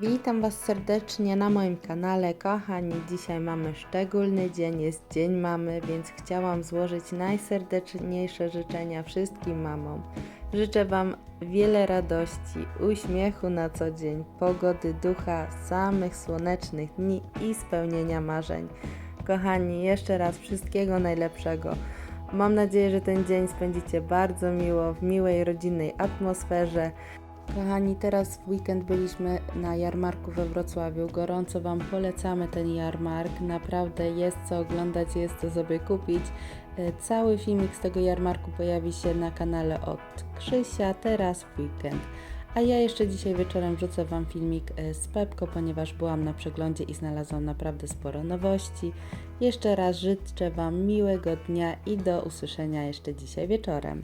Witam Was serdecznie na moim kanale. Kochani, dzisiaj mamy szczególny dzień, jest Dzień Mamy, więc chciałam złożyć najserdeczniejsze życzenia wszystkim mamom. Życzę Wam wiele radości, uśmiechu na co dzień, pogody ducha, samych słonecznych dni i spełnienia marzeń. Kochani, jeszcze raz wszystkiego najlepszego. Mam nadzieję, że ten dzień spędzicie bardzo miło, w miłej rodzinnej atmosferze. Kochani, teraz w weekend byliśmy na jarmarku we Wrocławiu. Gorąco Wam polecamy ten jarmark. Naprawdę jest co oglądać, jest co sobie kupić. E, Cały filmik z tego jarmarku pojawi się na kanale od Krzysia, teraz w weekend. A ja jeszcze dzisiaj wieczorem wrzucę Wam filmik e, z Pepko, ponieważ byłam na przeglądzie i znalazłam naprawdę sporo nowości. Jeszcze raz życzę Wam miłego dnia i do usłyszenia jeszcze dzisiaj wieczorem.